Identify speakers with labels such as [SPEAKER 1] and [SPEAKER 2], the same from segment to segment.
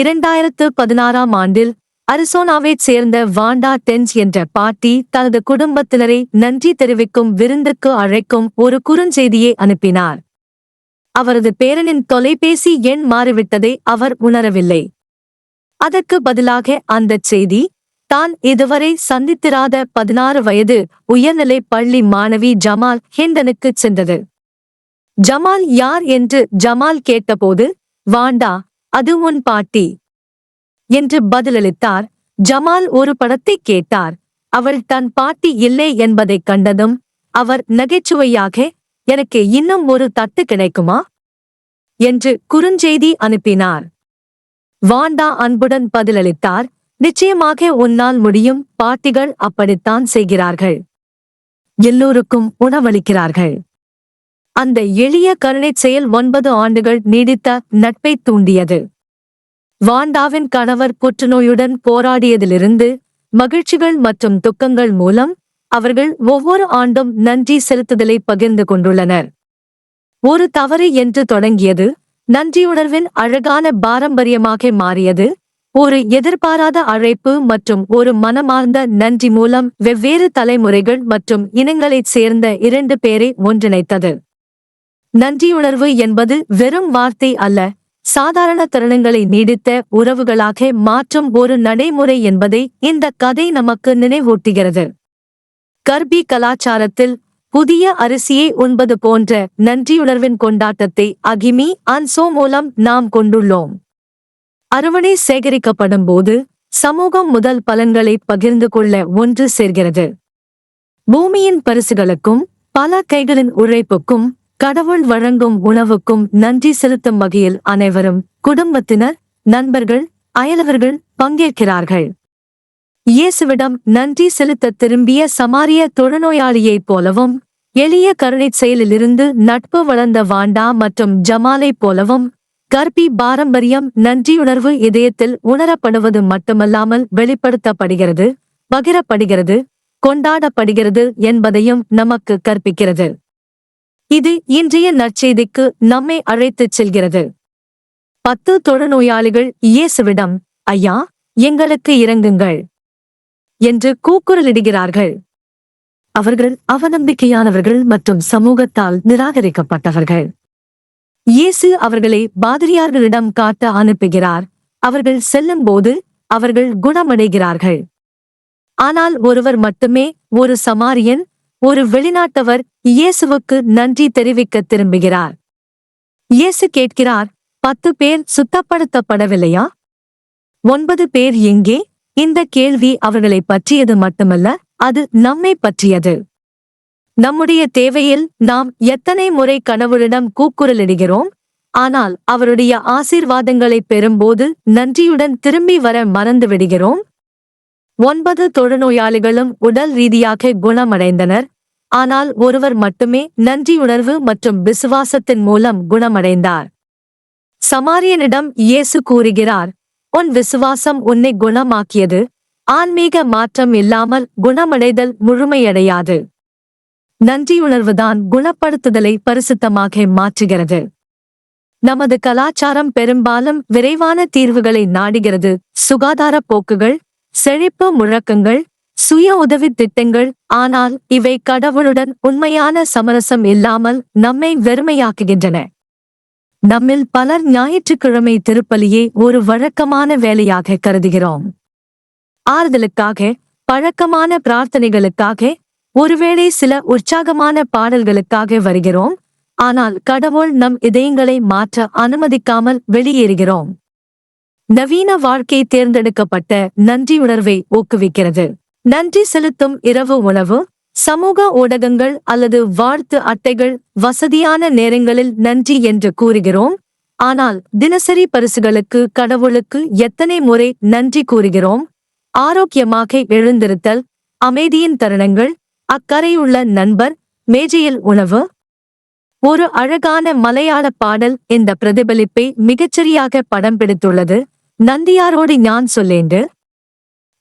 [SPEAKER 1] இரண்டாயிரத்து பதினாறாம் ஆண்டில் அரிசோனாவைச் சேர்ந்த வாண்டா டென்ஸ் என்ற பாட்டி தனது குடும்பத்தினரை நன்றி தெரிவிக்கும் விருந்துக்கு அழைக்கும் ஒரு குறுஞ்செய்தியை அனுப்பினார். அவரது பேரனின் தொலைபேசி எண் மாறிவிட்டதை அவர் உணரவில்லை. அதற்கு பதிலாக அந்தச் செய்தி தான் இதுவரை சந்தித்திராத பதினாறு வயது உயர்நிலை பள்ளி மாணவி ஜமால் ஹிண்டனுக்குச் சென்றது. ஜமால் யார்? என்று ஜமால் கேட்டபோது வாண்டா அது உன் பாட்டி. என்று பதிலளித்தார். ஜமால் ஒரு படத்தைக் கேட்டார். அவள் தன் பாட்டி இல்லை என்பதைக் கண்டதும் அவர் நகைச்சுவையாக எனக்கு இன்னும் ஒரு தட்டு கிடைக்குமா? என்று குறுஞ்செய்தி அனுப்பினார். வாண்டா அன்புடன் பதிலளித்தார். நிச்சயமாக உன்னால் முடியும். பாட்டிகள் அப்படித்தான் செய்கிறார்கள். எல்லோருக்கும் உணவளிக்கிறார்கள். அந்த எளிய கருணைச் செயல் ஒன்பது ஆண்டுகள் நீடித்த நட்பைத் தூண்டியது. வாண்டாவின் கணவர் புற்றுநோயுடன் போராடியதிலிருந்து மகிழ்ச்சிகள் மற்றும் துக்கங்கள் மூலம் அவர்கள் ஒவ்வொரு ஆண்டும் நன்றி செலுத்துதலை பகிர்ந்து கொண்டுள்ளனர். ஒரு தவறு என்று தொடங்கியது நன்றியுணர்வின் அழகான பாரம்பரியமாக மாறியது ஒரு எதிர்பாராத அழைப்பு மற்றும் ஒரு மனமார்ந்த நன்றி மூலம் வெவ்வேறு தலைமுறைகள் மற்றும் இனங்களைச் சேர்ந்த இரண்டு பேரை ஒன்றிணைத்தது. நன்றியுணர்வு என்பது வெறும் வார்த்தை அல்ல. சாதாரண தருணங்களை நீடித்த உறவுகளாக மாற்றும் ஒரு நடைமுறை என்பதை இந்த கதை நமக்கு நினைவூட்டுகிறது. கர்பி கலாச்சாரத்தில் புதிய அரிசியை உண்பது போன்ற நன்றியுணர்வின் கொண்டாட்டத்தை அகிமி அன்சோ மூலம் நாம் கொண்டுள்ளோம். அறுவடை சேகரிக்கப்படும் போது சமூகம் முதல் பலன்களை பகிர்ந்து கொள்ள ஒன்று சேர்கிறது. பூமியின் பரிசுகளுக்கும் பல கைகளின் உழைப்புக்கும் கடவுள் வழங்கும் உணவுக்கும் நன்றி செலுத்தும் வகையில் அனைவரும் குடும்பத்தினர் நண்பர்கள் அயலவர்கள் பங்கேற்கிறார்கள். இயேசுவிடம் நன்றி செலுத்த திரும்பிய சமாரிய தொழுநோயாளியைப் போலவும் எளிய கருணைச் செயலிலிருந்து நட்பு வளர்ந்த வாண்டா மற்றும் ஜமாலைப் போலவும் கர்ப்பி பாரம்பரியம் நன்றியுணர்வு இதயத்தில் உணரப்படுவது மட்டுமல்லாமல் வெளிப்படுத்தப்படுகிறது பகிரப்படுகிறது கொண்டாடப்படுகிறது என்பதையும் நமக்கு கற்பிக்கிறது. இது இன்றைய நற்செய்திக்கு நம்மை அழைத்துச் செல்கிறது. பத்து தொழுநோயாளிகள் இயேசுவிடம் ஐயா எங்களுக்கு இறங்குங்கள் என்று கூக்குரலிடுகிறார்கள். அவர்கள் அவநம்பிக்கையானவர்கள் மற்றும் சமூகத்தால் நிராகரிக்கப்பட்டவர்கள். இயேசு அவர்களை பாதிரியார்களிடம் காட்ட அனுப்புகிறார். அவர்கள் செல்லும் போது அவர்கள் குணமடைகிறார்கள். ஆனால் ஒருவர் மட்டுமே ஒரு சமாரியன் ஒரு வெளிநாட்டவர் இயேசுவுக்கு நன்றி தெரிவிக்க திரும்புகிறார். இயேசு கேட்கிறார் பத்து பேர் சுத்தப்படுத்தப்படவில்லையா? ஒன்பது பேர் எங்கே? இந்த கேள்வி அவர்களை பற்றியது மட்டுமல்ல அது நம்மை பற்றியது. நம்முடைய தேவையில் நாம் எத்தனை முறை கணவரிடம் கூக்குரலிடுகிறோம் ஆனால் அவருடைய ஆசீர்வாதங்களை பெறும்போது நன்றியுடன் திரும்பி வர மறந்து விடுகிறோம் ஒன்பது தொழுநோயாளிகளும் உடல் ரீதியாக குணமடைந்தனர். ஆனால் ஒருவர் மட்டுமே நன்றியுணர்வு மற்றும் விசுவாசத்தின் மூலம் குணமடைந்தார். சமாரியனிடம் இயேசு கூறுகிறார் உன் விசுவாசம் உன்னை குணமாக்கியது. ஆன்மீக மாற்றம் இல்லாமல் குணமடைதல் முழுமையடையாது. நன்றியுணர்வுதான் குணப்படுத்துதலை பரிசுத்தமாக மாற்றுகிறது. நமது கலாச்சாரம் பெரும்பாலும் விரைவான தீர்வுகளை நாடுகிறது. சுகாதார போக்குகள் செழிப்பு முழக்கங்கள் சுய உதவித் திட்டங்கள் ஆனால் இவை கடவுளுடன் உண்மையான சமரசம் இல்லாமல் நம்மை வெறுமையாக்குகின்றன. நம்மில் பலர் ஞாயிற்றுக்கிழமை திருப்பலியே ஒரு வழக்கமான வேலையாக கருதுகிறோம். ஆறுதலுக்காக பழக்கமான பிரார்த்தனைகளுக்காக ஒருவேளை சில உற்சாகமான பாடல்களுக்காக வருகிறோம் ஆனால் கடவுள் நம் இதயங்களை மாற்ற அனுமதிக்காமல் வெளியேறுகிறோம். நவீன வாழ்க்கை தேர்ந்தெடுக்கப்பட்ட நன்றியுணர்வை ஊக்குவிக்கிறது. நன்றி செலுத்தும் இரவு உணவு சமூக ஊடகங்கள் அல்லது வாழ்த்து அட்டைகள் வசதியான நேரங்களில் நன்றி என்று கூறுகிறோம். ஆனால் தினசரி பரிசுகளுக்கு கடவுளுக்கு எத்தனை முறை நன்றி கூறுகிறோம்? ஆரோக்கியமாக எழுந்திருத்தல் அமைதியின் தருணங்கள் அக்கறையுள்ள நண்பர் மேஜையில் உணவு. ஒரு அழகான மலையாள பாடல் இந்த பிரதிபலிப்பை மிகச்சரியாக படம் பிடித்துள்ளது. நந்தியாரோடு நான் சொல்லேண்டு.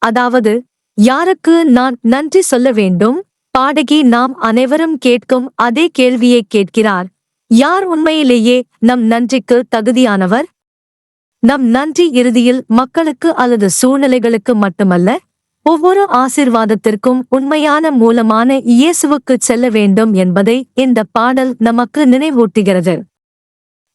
[SPEAKER 1] அதாவது யாருக்கு நான் நன்றி சொல்ல வேண்டும்? பாடகி நாம் அனைவரும் கேட்கும் அதே கேள்வியை கேட்கிறார். யார் உண்மையிலேயே நம் நன்றிக்கு தகுதியானவர்? நம் நன்றி இறுதியில் மக்களுக்கு அல்லது சூழ்நிலைகளுக்கு மட்டுமல்ல ஒவ்வொரு ஆசிர்வாதத்திற்கும் உண்மையான மூலமான இயேசுவுக்கு செல்ல வேண்டும் என்பதை இந்த பாடல் நமக்கு நினைவூட்டுகிறது.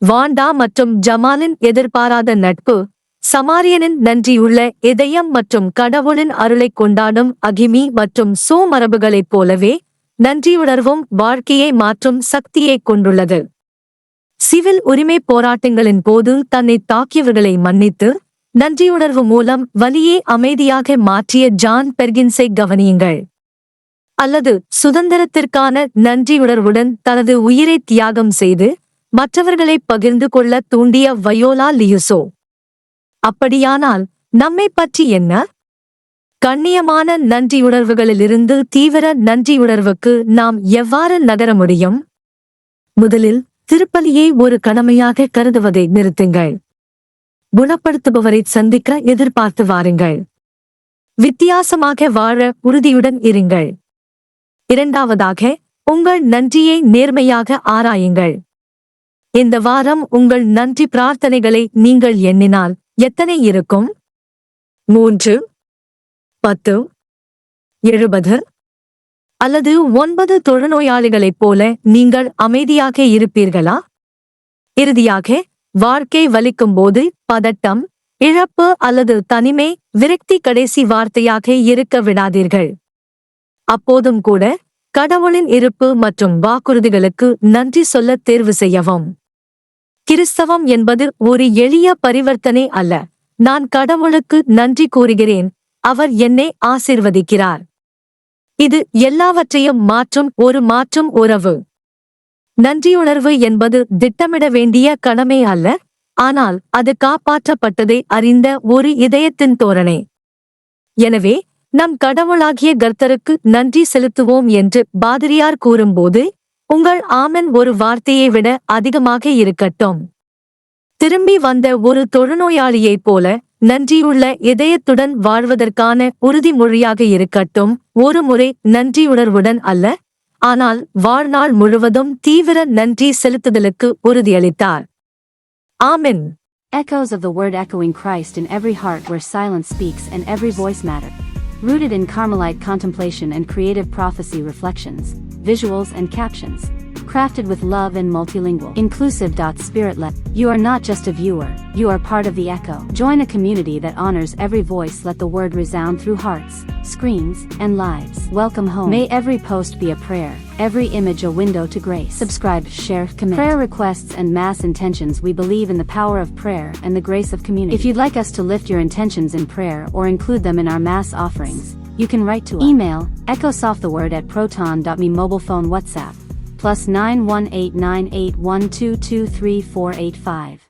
[SPEAKER 1] வாண்டா மற்றும் ஜமாலின் எதிர்பாராத நட்பு சமாரியனின் நன்றியுள்ள இதயம் மற்றும் கடவுளின் அருளைக் கொண்டாடும் அகிமி மற்றும் சோ மரபுகளைப் போலவே நன்றியுணர்வும் வாழ்க்கையை மாற்றும் சக்தியைக் கொண்டுள்ளது. சிவில் உரிமை போராட்டங்களின் போது தன்னை தாக்கியவர்களை மன்னித்து நன்றியுணர்வு மூலம் வலியை அமைதியாக மாற்றிய ஜான் பெர்கின்ஸை கவனியுங்கள். அல்லது சுதந்திரத்திற்கான நன்றியுணர்வுடன் தனது உயிரை தியாகம் செய்து மற்றவர்களை பகிர்ந்து கொள்ள தூண்டிய வயோலா லியுசோ. அப்படியானால் நம்மை பற்றி என்ன? கண்ணியமான நன்றியுணர்வுகளிலிருந்து தீவிர நன்றியுணர்வுக்கு நாம் எவ்வாறு நகர முடியும்? முதலில் திருப்பலியை ஒரு கடமையாக கருதுவதை நிறுத்துங்கள். குணப்படுத்துபவரை சந்திக்க எதிர்பார்த்து வாருங்கள். வித்தியாசமாக வாழ உறுதியுடன் இருங்கள். இரண்டாவதாக உங்கள் நன்றியை நேர்மையாக ஆராயுங்கள். இந்த வாரம் உங்கள் நன்றி பிரார்த்தனைகளை நீங்கள் எண்ணினால் எத்தனை இருக்கும்? மூன்று பத்து எழுபது அல்லது ஒன்பது தொழுநோயாளிகளைப் போல நீங்கள் அமைதியாக இருப்பீர்களா? இறுதியாக வாழ்க்கை வலிக்கும்போது பதட்டம் இழப்பு அல்லது தனிமை விரக்தி கடைசி வார்த்தையாக இருக்க விடாதீர்கள். அப்போதும் கூட கடவுளின் இருப்பு மற்றும் வாக்குறுதிகளுக்கு நன்றி சொல்ல தேர்வு செய்யவும். கிறிஸ்தவம் என்பது ஒரு எளிய பரிவர்த்தனை அல்ல. நான் கடவுளுக்கு நன்றி கூறுகிறேன். அவர் என்னை ஆசிர்வதிக்கிறார். இது எல்லாவற்றையும் மாற்றும் ஒரு மாற்றும் உறவு. நன்றியுணர்வு என்பது திட்டமிட வேண்டிய கடமை அல்ல. ஆனால் அது காப்பாற்றப்பட்டதை அறிந்த ஒரு இதயத்தின் தோரணை. எனவே நம் கடவுளாகிய கர்த்தருக்கு நன்றி செலுத்துவோம் என்று பாதிரியார் கூறும்போது உங்கள் ஆமன் ஒரு வார்த்தையை விட அதிகமாக இருக்கட்டும் திரும்பி வந்த ஒரு தொழுநோயாளியைப் போல நன்றியுள்ள இதயத்துடன் வாழ்வதற்கான உறுதிமொழியாக இருக்கட்டும் ஒரு முறை நன்றியுணர்வுடன் அல்ல ஆனால் வாழ்நாள் முழுவதும் தீவிர நன்றி செலுத்துதலுக்கு உறுதியளித்தார் ஆமென்
[SPEAKER 2] Echoes of the word echoing Christ in every heart where silence speaks and every voice matter. Rooted in Carmelite contemplation and creative prophecy reflections, visuals and captions. Crafted with love and multilingual. Inclusive. Spirit led. You are not just a viewer, you are part of the echo. Join a community that honors every voice. Let the word resound through hearts, screens, and lives. Welcome home. May every post be a prayer, every image a window to grace. Subscribe, share, commit. Prayer requests and mass intentions. We believe in the power of prayer and the grace of community. If you'd like us to lift your intentions in prayer or include them in our mass offerings, you can write to us. Email echosofttheword at proton.me mobile phone WhatsApp plus 9189812238485.